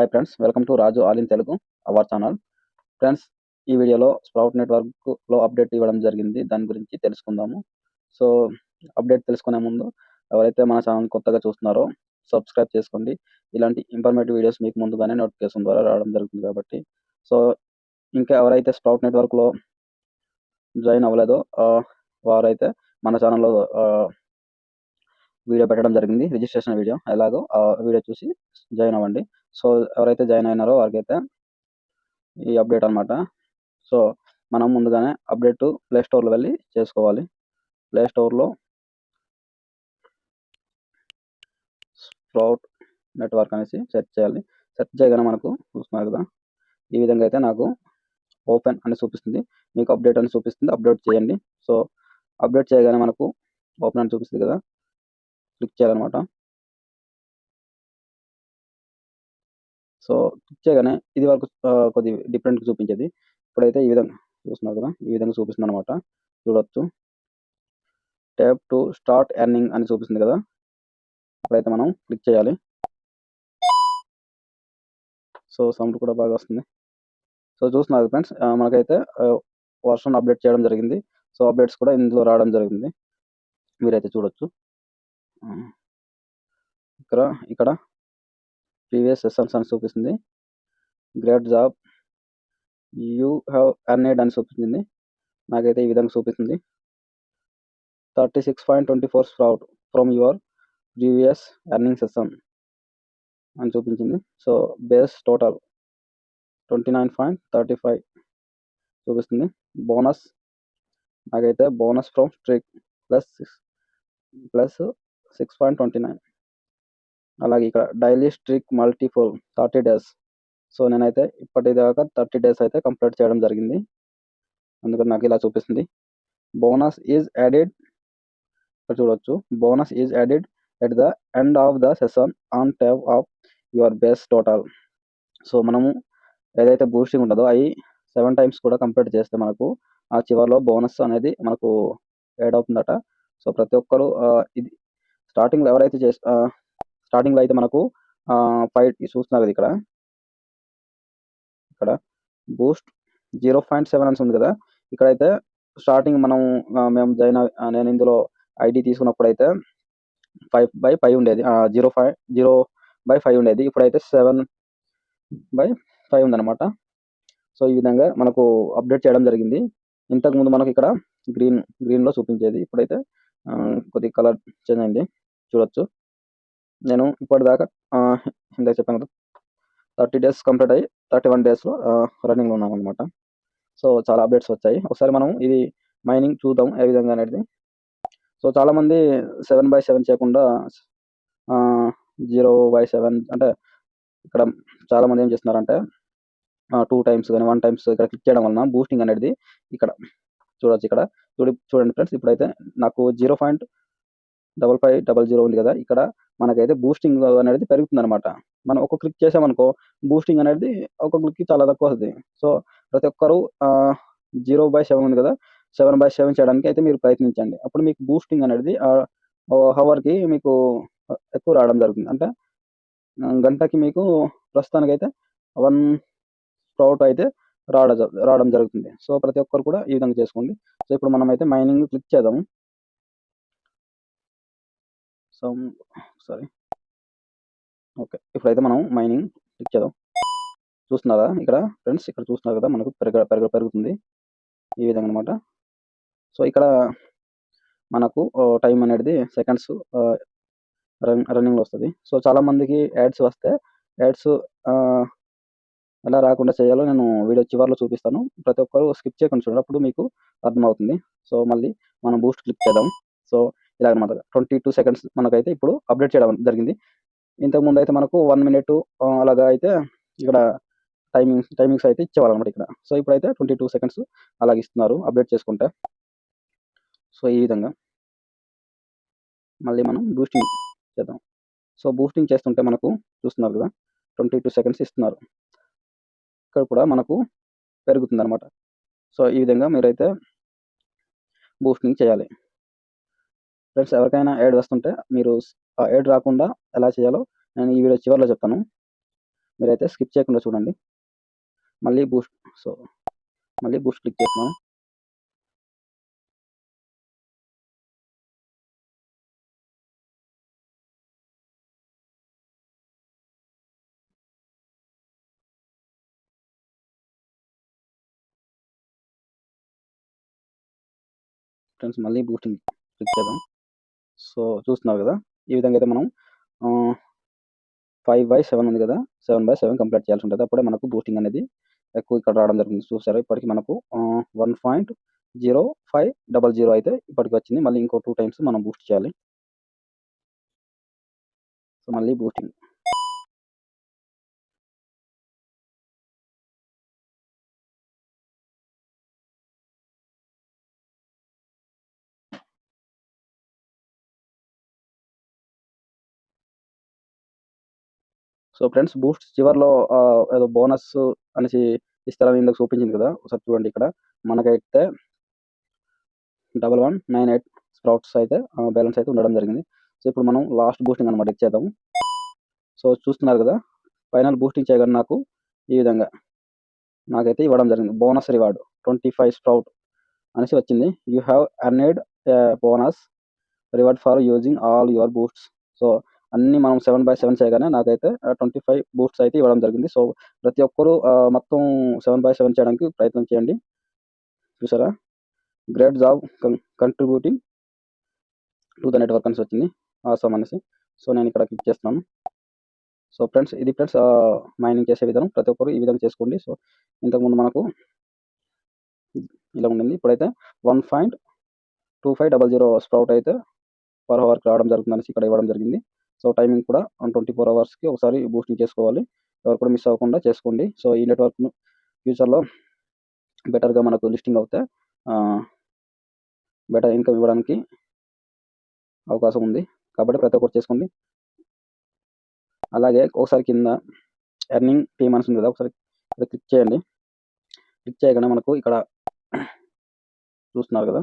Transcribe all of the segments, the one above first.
Hi friends welcome to Raju all in Telugu our channel friends ఈ వీడియోలో sprout నెట్వర్క్లో update ఇవ్వడం జరిగింది. దాని గురించి తెలుసుకుందాము. సో అప్డేట్ తెలుసుకునే ముందు ఎవరైతే మన ఛానల్ కొత్తగా చూస్తున్నారో సబ్స్క్రైబ్ చేసుకోండి. ఇలాంటి ఇన్ఫర్మేటివ్ వీడియోస్ మీకు ముందుగానే నోటిఫికేషన్ ద్వారా రావడం జరుగుతుంది కాబట్టి. సో ఇంకా ఎవరైతే స్ప్రౌట్ నెట్వర్క్లో జాయిన్ అవ్వలేదో వారైతే మన ఛానల్లో వీడియో పెట్టడం జరిగింది. రిజిస్ట్రేషన్ వీడియో ఎలాగో ఆ వీడియో చూసి జాయిన్ అవ్వండి. సో ఎవరైతే జాయిన్ అయినారో వారికైతే ఈ అప్డేట్ అన్నమాట. సో మనం ముందుగానే అప్డేట్ ప్లే స్టోర్లో వెళ్ళి చేసుకోవాలి. ప్లే స్టోర్లో స్ప్రౌట్ నెట్వర్క్ అనేసి సెర్చ్ చేయాలి. సెర్చ్ చేయగానే మనకు చూస్తున్నారు కదా ఈ విధంగా అయితే నాకు ఓపెన్ అని చూపిస్తుంది. మీకు అప్డేట్ అని చూపిస్తుంది. అప్డేట్ చేయండి. సో అప్డేట్ చేయగానే మనకు ఓపెన్ అని చూపిస్తుంది కదా క్లిక్ చేయాలన్నమాట. సో క్లిక్ చేయగానే ఇది వరకు కొద్ది డిఫరెంట్ చూపించేది. ఇప్పుడైతే ఈ విధంగా చూస్తున్నారు కదా ఈ విధంగా చూపిస్తుంది అనమాట చూడొచ్చు. ట్యాప్ టు స్టార్ట్ ఎర్నింగ్ అని చూపిస్తుంది కదా. ఇప్పుడైతే మనం క్లిక్ చేయాలి. సో సౌండ్ కూడా బాగా వస్తుంది. సో చూస్తున్నారు ఫ్రెండ్స్ మనకైతే వర్షన్ అప్డేట్ చేయడం జరిగింది. సో అప్డేట్స్ కూడా ఇందులో రావడం జరిగింది. మీరైతే చూడొచ్చు. ఇక్కడ ఇక్కడ. ప్రీవియస్ సెషన్స్ అని చూపిస్తుంది. Great job. You have earned అని చూపిస్తుంది నాకైతే ఈ విధంగా చూపిస్తుంది. Thirty six point twenty four sprout from your previous earning session అని చూపించింది. So base total twenty nine point thirty five చూపిస్తుంది. బోనస్ నాకైతే bonus from streak plus six plus six point twenty nine. అలాగే ఇక్కడ daily streak multiple thirty days so నేనైతే ఇప్పటిదాకా thirty days అయితే complete చేయడం జరిగింది. అందుకని నాకు ఇలా చూపిస్తుంది. బోనస్ ఈజ్ యాడెడ్ ఇక్కడ చూడొచ్చు. Bonus is added at the end of the session on top of your base total so మనము ఏదైతే బూస్టింగ్ ఉంటుందో అవి సెవెన్ టైమ్స్ కూడా కంప్లీట్ చేస్తే మనకు ఆ చివరిలో బోనస్ అనేది మనకు యాడ్ అవుతుందట. సో ప్రతి ఒక్కరు ఇది స్టార్టింగ్లో ఎవరైతే చేసి స్టార్టింగ్లో అయితే మనకు ఫైవ్ చూస్తున్నారు కదా ఇక్కడ. ఇక్కడ బూస్ట్ జీరో పాయింట్ సెవెన్ అని ఉంది కదా. ఇక్కడైతే స్టార్టింగ్ మనం మేము జాయిన్ నేను ఇందులో ఐడి తీసుకున్నప్పుడు అయితే ఫైవ్ బై ఫైవ్ ఉండేది. Zero five zero by five ఉండేది. ఇప్పుడైతే సెవెన్ బై ఫైవ్ ఉందన్నమాట. సో ఈ విధంగా మనకు అప్డేట్ చేయడం జరిగింది. ఇంతకు ముందు మనకి ఇక్కడ గ్రీన్ గ్రీన్లో చూపించేది. ఇప్పుడైతే కొద్ది కొద్దిగా కలర్ చేంజ్ అయింది. చూడొచ్చు. నేను ఇప్పటిదాకా ఆ, ఇందాక చెప్పాను కదా థర్టీ డేస్ కంప్లీట్ అయ్యి థర్టీ వన్ డేస్లో రన్నింగ్లో ఉన్నాం అనమాట సో చాలా అప్డేట్స్ వచ్చాయి. ఒకసారి మనం ఇది మైనింగ్ చూద్దాం ఏ విధంగా అనేది. సో చాలామంది సెవెన్ బై సెవెన్ చేయకుండా జీరో బై సెవెన్ అంటే ఇక్కడ చాలామంది ఏం చేస్తున్నారంటే టూ టైమ్స్ కానీ వన్ టైమ్స్ ఇక్కడ క్లిక్ చేయడం వలన బూస్టింగ్ అనేది ఇక్కడ చూడొచ్చు ఇక్కడ. చూడి చూడండి ఫ్రెండ్స్ ఇప్పుడైతే నాకు zero point double five double zero ఉంది కదా. ఇక్కడ మనకైతే బూస్టింగ్ అనేది పెరుగుతుంది అనమాట మనం ఒక క్లిక్ చేసామనుకో బూస్టింగ్ అనేది ఒక క్లిక్ చాలా తక్కువ వస్తుంది. సో ప్రతి ఒక్కరు జీరో బై సెవెన్ ఉంది కదా. సెవెన్ బై సెవెన్ చేయడానికి అయితే మీరు ప్రయత్నించండి. అప్పుడు మీకు బూస్టింగ్ అనేది హవర్కి మీకు ఎక్కువ రావడం జరుగుతుంది. అంటే గంటకి మీకు ప్రస్తుతానికి అయితే వన్ స్ప్రౌట్ అయితే రావడం రావడం జరుగుతుంది. సో ప్రతి ఒక్కరు కూడా ఈ విధంగా చేసుకోండి. సో ఇప్పుడు మనం అయితే మైనింగ్ క్లిక్ చేద్దాము. సో సారీ ఓకే ఇప్పుడైతే మనం మైనింగ్ క్లిక్ చేద్దాం. చూస్తున్నారా? ఇక్కడ ఫ్రెండ్స్ ఇక్కడ చూస్తున్నారు కదా మనకు పెరగ పెరగ పెరుగుతుంది. ఈ విధంగా అనమాట సో ఇక్కడ మనకు టైం అనేది సెకండ్స్ రన్ రన్నింగ్లో వస్తుంది. సో చాలా మందికి యాడ్స్ వస్తే యాడ్స్ ఎలా రాకుండా చేయాలో నేను వీడియో చివరిలో చూపిస్తాను. ప్రతి ఒక్కరు స్కిప్ చేయకుండా చూడండి అప్పుడు మీకు అర్థమవుతుంది. సో మళ్ళీ మనం బూస్ట్ క్లిక్ చేద్దాం. సో ఇలాగనమాట ట్వంటీ టూ సెకండ్స్ మనకైతే ఇప్పుడు అప్డేట్ చేయడం జరిగింది. ఇంతకు ముందు అయితే మనకు వన్ మినిట్ అలాగా అయితే ఇక్కడ టైమింగ్స్ టైమింగ్స్ అయితే ఇచ్చేవాళ్ళు ఇక్కడ. సో ఇప్పుడైతే ట్వంటీ టూ సెకండ్స్ అలాగే ఇస్తున్నారు అప్డేట్ చేసుకుంటే. సో ఈ విధంగా. మళ్ళీ మనం బూస్టింగ్ చేద్దాం. సో బూస్టింగ్ చేస్తుంటే మనకు చూస్తున్నారు కదా ట్వంటీ టూ సెకండ్స్ ఇస్తున్నారు. ఇక్కడ కూడా మనకు పెరుగుతుంది అనమాట సో ఈ విధంగా మీరైతే బూస్టింగ్ చేయాలి. ఫ్రెండ్స్ ఎవరికైనా యాడ్ వస్తుంటే మీరు ఆ యాడ్ రాకుండా ఎలా చేయాలో నేను ఈ వీడియో చివరిలో చెప్తాను. మీరైతే స్కిప్ చేయకుండా చూడండి. మళ్ళీ బూస్ట్ సో మళ్ళీ బూస్ట్ క్లిక్ చేస్తున్నాను. ఫ్రెండ్స్ మళ్ళీ బూస్టింగ్ క్లిక్ చేద్దాం. సో చూస్తున్నారు కదా? ఈ విధంగా అయితే మనం ఫైవ్ బై సెవెన్ ఉంది కదా? సెవెన్ బై సెవెన్ కంప్లీట్ చేయాల్సి ఉంటుంది అప్పుడే మనకు బూస్టింగ్ అనేది ఎక్కువ ఇక్కడ రావడం జరిగింది చూసారా? ఇప్పటికి మనకు one point zero five double zero అయితే ఇప్పటికి వచ్చింది. మళ్ళీ ఇంకో టూ టైమ్స్ మనం బూస్ట్ చేయాలి. సో మళ్ళీ బూస్టింగ్ సో ఫ్రెండ్స్ బూస్ట్ చివరిలో ఏదో బోనస్ అనేసి ఇస్తారని ఇందుకు చూపించింది కదా ఒకసారి చూడండి ఇక్కడ. మనకైతే double one nine eight sprouts అయితే బ్యాలెన్స్ అయితే ఉండడం జరిగింది. సో ఇప్పుడు మనం లాస్ట్ బూస్టింగ్ అనమాట ఇచ్చేద్దాము సో చూస్తున్నారు కదా ఫైనల్ బూస్టింగ్ చేయగానే నాకు ఈ విధంగా నాకైతే ఇవ్వడం జరిగింది. Bonus reward twenty five sprout అనేసి వచ్చింది. You have earned bonus reward for using all your boosts. So అన్ని మనం సెవెన్ బై సెవెన్ చేయగానే నాకైతే ట్వంటీ ఫైవ్ బూట్స్ అయితే ఇవ్వడం జరిగింది. సో ప్రతి ఒక్కరు మొత్తం సెవెన్ బై సెవెన్ చేయడానికి ప్రయత్నం చేయండి. చూసారా? Great job contributing to the network అనేసి వచ్చింది. ఆసం అనేసి. సో నేను ఇక్కడ క్లిక్ చేస్తున్నాను. సో ఫ్రెండ్స్ ఇది ఫ్రెండ్స్ మైనింగ్ చేసే విధానం. ప్రతి ఒక్కరు ఈ విధంగా చేసుకోండి. సో ఇంతకుముందు మనకు ఇలా ఉండింది. ఇప్పుడైతే one point two five double zero sprout అయితే పర్ అవర్కి రావడం జరుగుతుందనేసి ఇక్కడ ఇవ్వడం జరిగింది. సో టైమింగ్ కూడా ట్వంటీ ఫోర్ అవర్స్కి ఒకసారి బూస్టింగ్ చేసుకోవాలి. ఎవరు కూడా మిస్ అవ్వకుండా చేసుకోండి. సో ఈ నెట్వర్క్ను ఫ్యూచర్లో బెటర్గా మనకు లిస్టింగ్ అవుతే బెటర్ ఇన్కమ్ ఇవ్వడానికి అవకాశం ఉంది. కాబట్టి ప్రతి ఒక్కరు చేసుకోండి. అలాగే ఒకసారి కింద ఎర్నింగ్ టీమ్ అని ఉంది కదా ఒకసారి క్లిక్ చేయండి. క్లిక్ చేయగానే మనకు ఇక్కడ చూస్తున్నారు కదా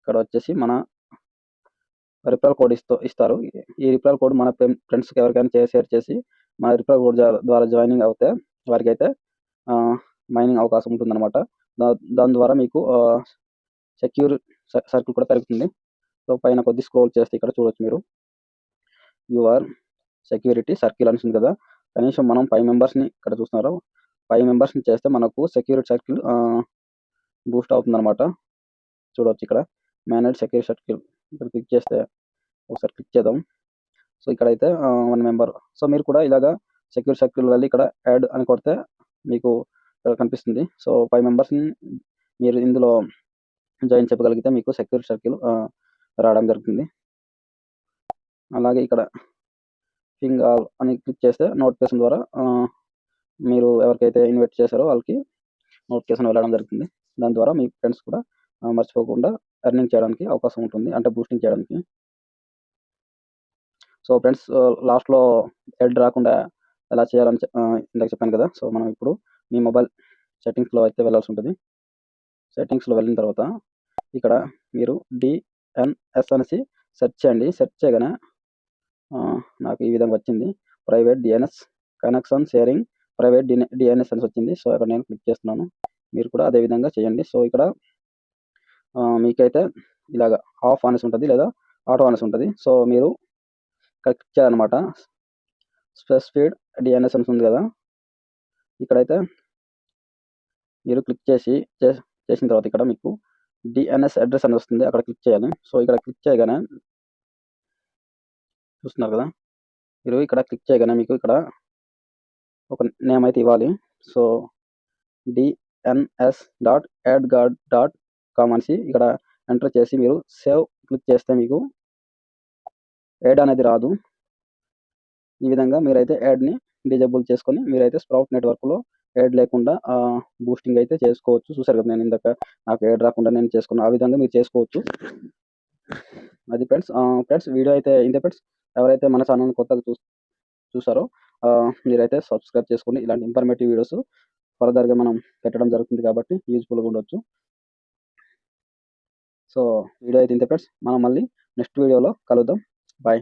ఇక్కడ వచ్చేసి మన రిఫరల్ కోడ్ ఇస్తూ ఇస్తారు. ఈ రిఫరల్ కోడ్ మన ఫ్రెండ్స్కి ఎవరికైనా షేర్ చేసి మన రిఫరల్ కోడ్ ద్వారా జాయినింగ్ అవుతే వారికి అయితే మైనింగ్ అవకాశం ఉంటుందన్నమాట. దాని ద్వారా మీకు సెక్యూర్ సర్కిల్ కూడా పెరుగుతుంది. సో పైన కొద్ది స్క్రోల్ చేస్తే ఇక్కడ చూడొచ్చు మీరు. యూఆర్ సెక్యూరిటీ సర్కిల్ అని కదా. కనీసం మనం ఫైవ్ మెంబర్స్ని ఇక్కడ చూస్తున్నారు? ఫైవ్ మెంబర్స్ని చేస్తే మనకు సెక్యూరిటీ సర్కిల్ బూస్ట్ అవుతుందన్నమాట. చూడవచ్చు ఇక్కడ. Manage security circle. ఇక్కడ క్లిక్ చేస్తే ఒకసారి క్లిక్ చేద్దాం. సో ఇక్కడైతే వన్ మెంబర్ సో మీరు కూడా ఇలాగా సెక్యూర్ సెక్యూర్ వెళ్ళి ఇక్కడ యాడ్ అని కొడితే మీకు ఇక్కడ కనిపిస్తుంది. సో ఫైవ్ మెంబర్స్ని మీరు ఇందులో జాయిన్ చెప్పగలిగితే మీకు సెక్యూర్ సర్కిల్ రావడం జరుగుతుంది. అలాగే ఇక్కడ ఫింగ్ ఆల్ అని క్లిక్ చేస్తే నోటిఫికేషన్ ద్వారా మీరు ఎవరికైతే ఇన్వైట్ చేశారో వాళ్ళకి నోటిఫికేషన్ వెళ్ళడం జరుగుతుంది. దాని ద్వారా మీ ఫ్రెండ్స్ కూడా మర్చిపోకుండా ఎర్నింగ్ చేయడానికి అవకాశం ఉంటుంది అంటే బూస్టింగ్ చేయడానికి. సో ఫ్రెండ్స్ లాస్ట్లో హెడ్ రాకుండా ఎలా చేయాలని uh, ఇందాక చెప్పాను కదా సో మనం ఇప్పుడు మీ మొబైల్ సెట్టింగ్స్లో అయితే వెళ్ళాల్సి ఉంటుంది. సెట్టింగ్స్లో వెళ్ళిన తర్వాత ఇక్కడ మీరు డిఎన్ఎస్ అనేసి సెర్చ్ చేయండి. సెర్చ్ చేయగానే నాకు ఈ విధంగా వచ్చింది. Private DNS connection sharing private DNS అని వచ్చింది. సో ఇక్కడ నేను క్లిక్ చేస్తున్నాను. మీరు కూడా అదే విధంగా చేయండి. సో ఇక్కడ మీకైతే ఇలాగ ఆఫ్ అనేసి ఉంటుంది లేదా ఆటో అనేసి ఉంటుంది. సో మీరు క్లిక్ చేయాలన్నమాట స్పీడ్ డిఎన్ఎస్ అని ఉంది కదా. ఇక్కడైతే మీరు క్లిక్ చేసి చేసిన తర్వాత ఇక్కడ మీకు డిఎన్ఎస్ అడ్రస్ అని వస్తుంది. అక్కడ క్లిక్ చేయాలి. సో ఇక్కడ క్లిక్ చేయగానే చూస్తున్నారు కదా. మీరు ఇక్కడ క్లిక్ చేయగానే మీకు ఇక్కడ ఒక నేమ్ అయితే ఇవ్వాలి. So DNS dot AdGuard dot com ఇక్కడ ఎంటర్ చేసి మీరు సేవ్ క్లిక్ చేస్తే మీకు యాడ్ అనేది రాదు. ఈ విధంగా మీరైతే యాడ్ని డిజేబుల్ చేసుకొని మీరైతే స్ప్రౌట్ నెట్వర్క్లో యాడ్ లేకుండా బూస్టింగ్ అయితే చేసుకోవచ్చు. చూసారు కదా నేను ఇందాక నాకు యాడ్ రాకుండా నేను చేసుకున్నాను ఆ విధంగా మీరు చేసుకోవచ్చు. అది ఫ్రెండ్స్ ఫ్రెండ్స్ వీడియో అయితే ఇంతే ఫ్రెండ్స్. ఎవరైతే మన ఛానల్ కొత్తగా చూ చూసారో మీరైతే సబ్స్క్రైబ్ చేసుకోండి. ఇలాంటి ఇన్ఫర్మేటివ్ వీడియోస్ ఫర్దర్గా మనం పెట్టడం జరుగుతుంది కాబట్టి యూజ్ఫుల్గా ఉండొచ్చు. సో వీడియో అయితే ఇంత ఫ్రెండ్స్. మనం మళ్ళీ నెక్స్ట్ వీడియోలో కలుద్దాం. బాయ్.